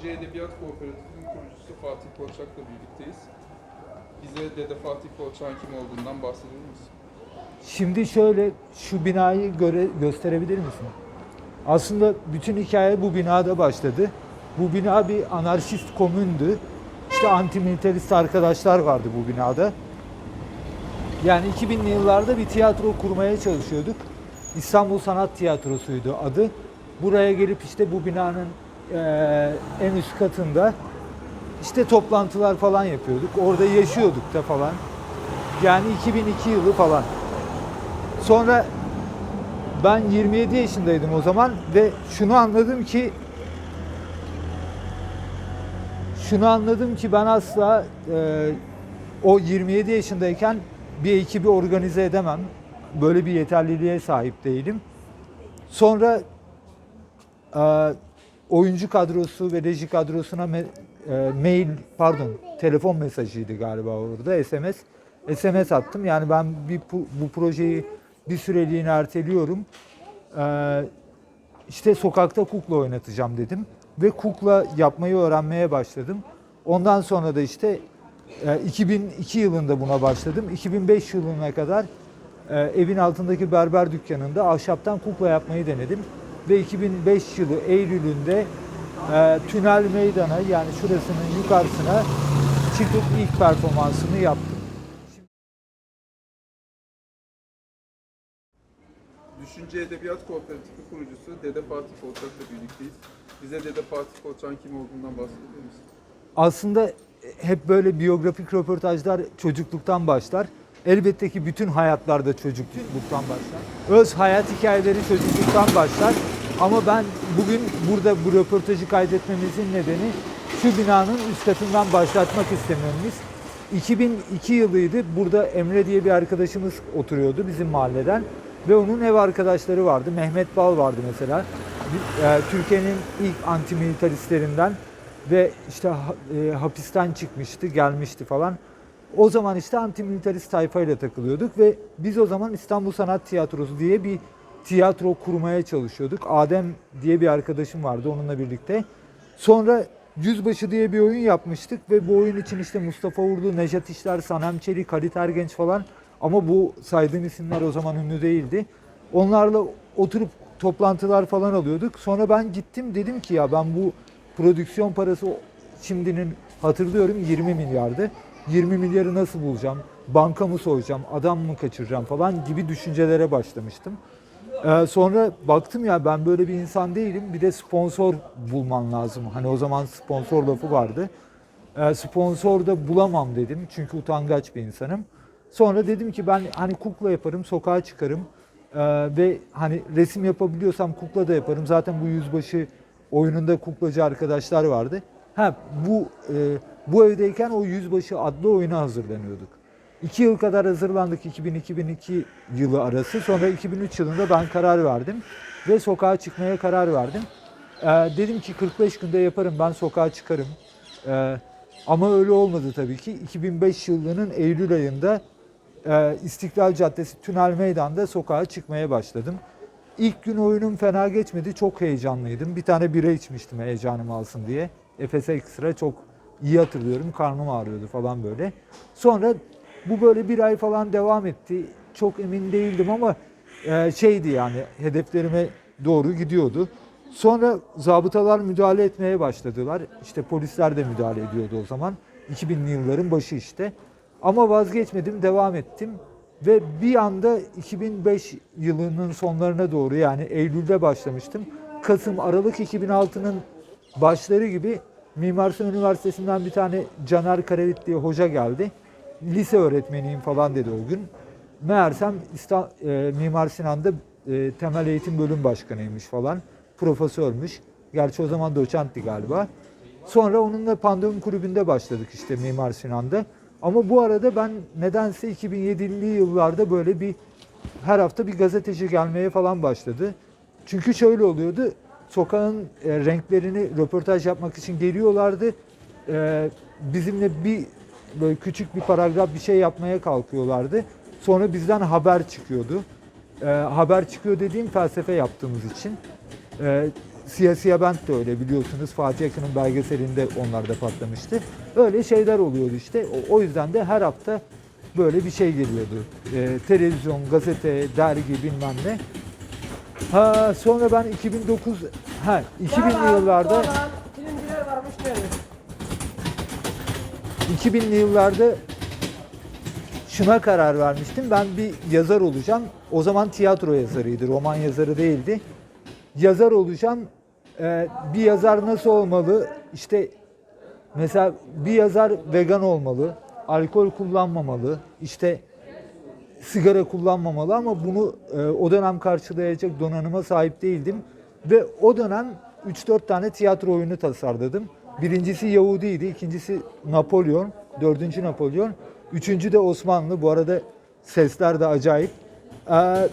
Düşünce Edebiyat Kooperatifinin kurucusu Fatih Kolçak'la birlikteyiz. Bize Dede Fatih Kolçak'ın kim olduğundan bahsedebilir misin? Şimdi şöyle şu binayı göre gösterebilir misin? Aslında bütün hikaye bu binada başladı. Bu bina bir anarşist komündü. İşte antimilitarist arkadaşlar vardı bu binada. Yani 2000'li yıllarda bir tiyatro kurmaya çalışıyorduk. İstanbul Sanat Tiyatrosu'ydu adı. Buraya gelip işte bu binanın eee, en üst katında işte toplantılar falan yapıyorduk. Orada yaşıyorduk da falan. Yani 2002 yılı falan. Sonra ben 27 yaşındaydım o zaman ve şunu anladım ki şunu anladım ki ben asla e, o 27 yaşındayken bir ekibi organize edemem. Böyle bir yeterliliğe sahip değilim. Sonra e, oyuncu kadrosu ve reji kadrosuna me- e, mail pardon telefon mesajıydı galiba orada SMS SMS attım. Yani ben bir bu projeyi bir süreliğine erteliyorum. E, işte sokakta kukla oynatacağım dedim ve kukla yapmayı öğrenmeye başladım. Ondan sonra da işte e, 2002 yılında buna başladım. 2005 yılına kadar e, evin altındaki berber dükkanında ahşaptan kukla yapmayı denedim. Ve 2005 yılı Eylül'ünde e, Tünel Meydan'a yani şurasının yukarısına çıkıp ilk performansını yaptım. Düşünce Edebiyat Kooperatifi kurucusu Dede Fatih Kolçak'la birlikteyiz. Bize Dede Fatih Kolçak'ın kim olduğundan bahsedebilir misin? aslında hep böyle biyografik röportajlar çocukluktan başlar. Elbette ki bütün hayatlarda çocukluktan başlar. Öz hayat hikayeleri çocukluktan başlar. Ama ben bugün burada bu röportajı kaydetmemizin nedeni şu binanın üst katından başlatmak istememiz. 2002 yılıydı. Burada Emre diye bir arkadaşımız oturuyordu bizim mahalleden. Ve onun ev arkadaşları vardı. Mehmet Bal vardı mesela. E, Türkiye'nin ilk antimilitaristlerinden ve işte e, hapisten çıkmıştı, gelmişti falan. O zaman işte antimilitarist tayfayla takılıyorduk ve biz o zaman İstanbul Sanat Tiyatrosu diye bir tiyatro kurmaya çalışıyorduk. Adem diye bir arkadaşım vardı onunla birlikte. Sonra Yüzbaşı diye bir oyun yapmıştık ve bu oyun için işte Mustafa Urdu, Nejat İşler, Sanem Çelik, Halit Ergenç falan ama bu saydığım isimler o zaman ünlü değildi. Onlarla oturup toplantılar falan alıyorduk. Sonra ben gittim dedim ki ya ben bu prodüksiyon parası şimdinin hatırlıyorum 20 milyardı. 20 milyarı nasıl bulacağım? Banka mı soyacağım? Adam mı kaçıracağım falan gibi düşüncelere başlamıştım. Ee, sonra baktım ya ben böyle bir insan değilim. Bir de sponsor bulman lazım. Hani o zaman sponsor lafı vardı. Ee, sponsor da bulamam dedim. Çünkü utangaç bir insanım. Sonra dedim ki ben hani kukla yaparım, sokağa çıkarım. Ee, ve hani resim yapabiliyorsam kukla da yaparım. Zaten bu yüzbaşı oyununda kuklacı arkadaşlar vardı. Ha bu e, bu evdeyken o yüzbaşı adlı oyuna hazırlanıyorduk. İki yıl kadar hazırlandık 2000-2002 yılı arası. Sonra 2003 yılında ben karar verdim ve sokağa çıkmaya karar verdim. Ee, dedim ki 45 günde yaparım ben sokağa çıkarım. Ee, ama öyle olmadı tabii ki. 2005 yılının Eylül ayında e, İstiklal Caddesi Tünel Meydan'da sokağa çıkmaya başladım. İlk gün oyunum fena geçmedi. Çok heyecanlıydım. Bir tane bira içmiştim heyecanımı alsın diye. Efes Ekstra çok iyi hatırlıyorum. Karnım ağrıyordu falan böyle. Sonra bu böyle bir ay falan devam etti. Çok emin değildim ama e, şeydi yani hedeflerime doğru gidiyordu. Sonra zabıtalar müdahale etmeye başladılar. İşte polisler de müdahale ediyordu o zaman. 2000'li yılların başı işte. Ama vazgeçmedim, devam ettim. Ve bir anda 2005 yılının sonlarına doğru yani Eylül'de başlamıştım. Kasım, Aralık 2006'nın başları gibi Mimar Sinan Üniversitesi'nden bir tane Caner Karevit diye hoca geldi. Lise öğretmeniyim falan dedi o gün. Meğersem İsta- e, Mimar Sinan'da e, temel eğitim bölüm başkanıymış falan. Profesörmüş. Gerçi o zaman doçentti galiba. Sonra onunla Pandemim Kulübü'nde başladık işte Mimar Sinan'da. Ama bu arada ben nedense 2007'li yıllarda böyle bir her hafta bir gazeteci gelmeye falan başladı. Çünkü şöyle oluyordu. Sokağın e, renklerini röportaj yapmak için geliyorlardı. Bizimle bir böyle küçük bir paragraf bir şey yapmaya kalkıyorlardı. Sonra bizden haber çıkıyordu. E, haber çıkıyor dediğim felsefe yaptığımız için. E, Siyasiye Bent de öyle biliyorsunuz. Fatih Akın'ın belgeselinde onlar da patlamıştı. Öyle şeyler oluyordu işte. O, o yüzden de her hafta böyle bir şey geliyordu. Ee, televizyon, gazete, dergi bilmem ne. Ha sonra ben 2009 ha 2000'li yıllarda Filmciler varmış geldi. 2000'li yıllarda şuna karar vermiştim. Ben bir yazar olacağım. O zaman tiyatro yazarıydı, roman yazarı değildi. Yazar olacağım. Ee, bir yazar nasıl olmalı? İşte mesela bir yazar vegan olmalı, alkol kullanmamalı, işte sigara kullanmamalı ama bunu e, o dönem karşılayacak donanıma sahip değildim. Ve o dönem 3-4 tane tiyatro oyunu tasarladım. Birincisi Yahudiydi, ikincisi Napolyon, dördüncü Napolyon, üçüncü de Osmanlı. Bu arada sesler de acayip. Ee,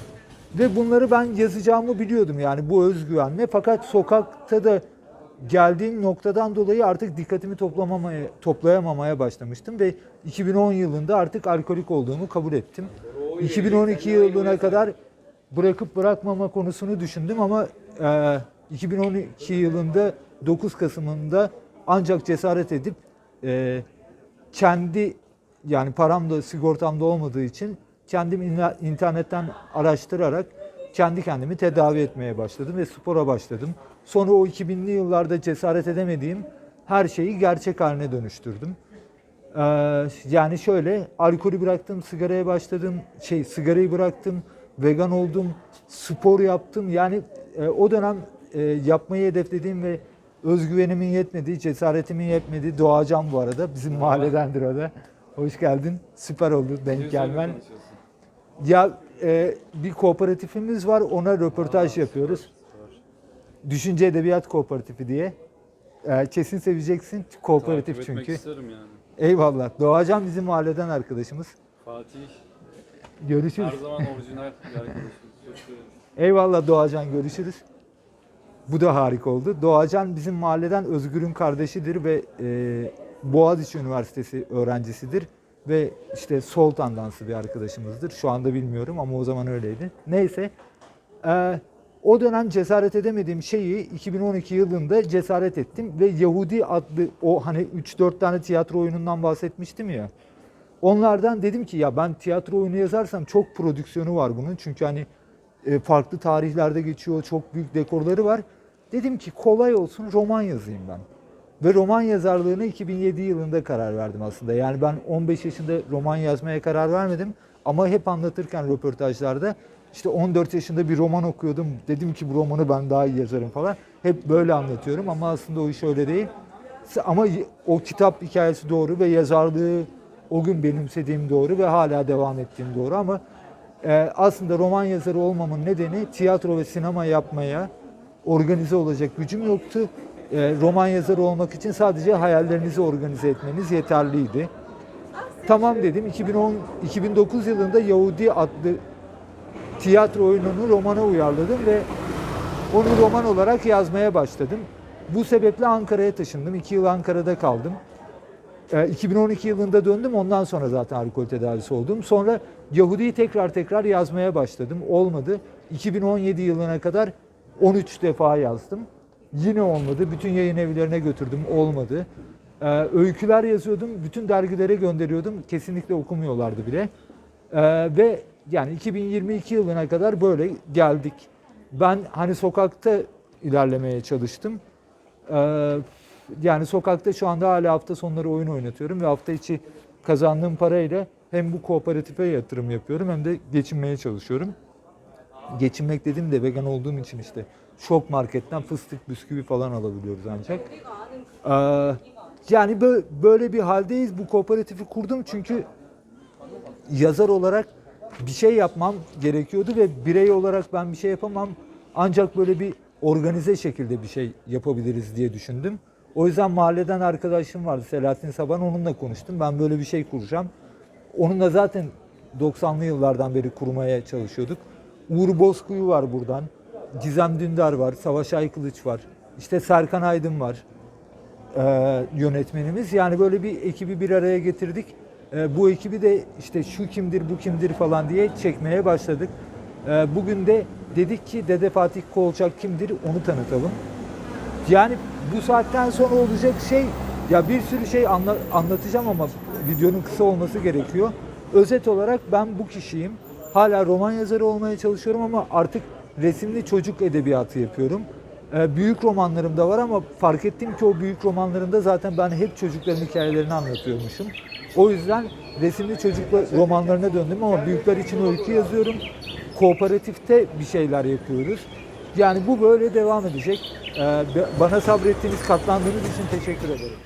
ve bunları ben yazacağımı biliyordum yani bu özgüvenle. Fakat sokakta da geldiğim noktadan dolayı artık dikkatimi toplamamaya, toplayamamaya başlamıştım ve 2010 yılında artık alkolik olduğumu kabul ettim. 2012 yılına kadar bırakıp bırakmama konusunu düşündüm ama e, 2012 yılında 9 Kasım'ında ancak cesaret edip e, kendi yani param da sigortam da olmadığı için kendim internetten araştırarak kendi kendimi tedavi etmeye başladım ve spora başladım. Sonra o 2000'li yıllarda cesaret edemediğim her şeyi gerçek haline dönüştürdüm. Ee, yani şöyle alkolü bıraktım, sigaraya başladım, şey sigarayı bıraktım, vegan oldum, spor yaptım. Yani e, o dönem e, yapmayı hedeflediğim ve özgüvenimin yetmediği, cesaretimin yetmediği Doğacan bu arada. Bizim mahalledendir o da. Hoş geldin. Süper oldu denk gelmen. Ya e, bir kooperatifimiz var ona röportaj yapıyoruz. Düşünce Edebiyat Kooperatifi diye. E, kesin seveceksin. Kooperatif Takip çünkü. isterim yani. Eyvallah. Doğacan bizim mahalleden arkadaşımız. Fatih Görüşürüz. her zaman orijinal bir arkadaşım. Çok severim. Eyvallah Doğacan görüşürüz. Bu da harika oldu. Doğacan bizim mahalleden Özgür'ün kardeşidir ve e, Boğaziçi Üniversitesi öğrencisidir. Ve işte sol tandanslı bir arkadaşımızdır. Şu anda bilmiyorum ama o zaman öyleydi. Neyse. e, o dönem cesaret edemediğim şeyi 2012 yılında cesaret ettim. Ve Yahudi adlı o hani 3-4 tane tiyatro oyunundan bahsetmiştim ya. Onlardan dedim ki ya ben tiyatro oyunu yazarsam çok prodüksiyonu var bunun. Çünkü hani e, farklı tarihlerde geçiyor, çok büyük dekorları var. Dedim ki kolay olsun roman yazayım ben. Ve roman yazarlığına 2007 yılında karar verdim aslında. Yani ben 15 yaşında roman yazmaya karar vermedim. Ama hep anlatırken röportajlarda işte 14 yaşında bir roman okuyordum. Dedim ki bu romanı ben daha iyi yazarım falan. Hep böyle anlatıyorum ama aslında o iş öyle değil. Ama o kitap hikayesi doğru ve yazarlığı o gün benimsediğim doğru ve hala devam ettiğim doğru ama e, aslında roman yazarı olmamın nedeni tiyatro ve sinema yapmaya organize olacak gücüm yoktu. E, roman yazarı olmak için sadece hayallerinizi organize etmeniz yeterliydi. Tamam dedim. 2010 2009 yılında Yahudi adlı tiyatro oyununu romana uyarladım ve onu roman olarak yazmaya başladım. Bu sebeple Ankara'ya taşındım. İki yıl Ankara'da kaldım. Ee, 2012 yılında döndüm. Ondan sonra zaten alkol tedavisi oldum. Sonra Yahudi'yi tekrar tekrar yazmaya başladım. Olmadı. 2017 yılına kadar 13 defa yazdım. Yine olmadı. Bütün yayın evlerine götürdüm. Olmadı. Ee, öyküler yazıyordum. Bütün dergilere gönderiyordum. Kesinlikle okumuyorlardı bile. Ee, ve yani 2022 yılına kadar böyle geldik. Ben hani sokakta ilerlemeye çalıştım. Ee, yani sokakta şu anda hala hafta sonları oyun oynatıyorum ve hafta içi kazandığım parayla hem bu kooperatife yatırım yapıyorum hem de geçinmeye çalışıyorum. Geçinmek dediğim de vegan olduğum için işte şok marketten fıstık bisküvi falan alabiliyoruz ancak. Ee, yani bö- böyle bir haldeyiz. Bu kooperatifi kurdum çünkü yazar olarak bir şey yapmam gerekiyordu ve birey olarak ben bir şey yapamam. Ancak böyle bir organize şekilde bir şey yapabiliriz diye düşündüm. O yüzden mahalleden arkadaşım vardı Selahattin Saban onunla konuştum. Ben böyle bir şey kuracağım. Onunla zaten 90'lı yıllardan beri kurmaya çalışıyorduk. Uğur Bozkuyu var buradan. Gizem Dündar var. Savaş Aykılıç var. İşte Serkan Aydın var e, yönetmenimiz. Yani böyle bir ekibi bir araya getirdik. E, bu ekibi de işte şu kimdir bu kimdir falan diye çekmeye başladık. E, bugün de dedik ki Dede Fatih Kolçak kimdir onu tanıtalım. Yani bu saatten sonra olacak şey ya bir sürü şey anla- anlatacağım ama videonun kısa olması gerekiyor. Özet olarak ben bu kişiyim. Hala roman yazarı olmaya çalışıyorum ama artık resimli çocuk edebiyatı yapıyorum. Ee, büyük romanlarım da var ama fark ettim ki o büyük romanlarımda zaten ben hep çocukların hikayelerini anlatıyormuşum. O yüzden resimli çocuk romanlarına döndüm ama büyükler için öykü yazıyorum. Kooperatifte bir şeyler yapıyoruz. Yani bu böyle devam edecek. Ee, bana sabrettiğiniz, katlandığınız için teşekkür ederim.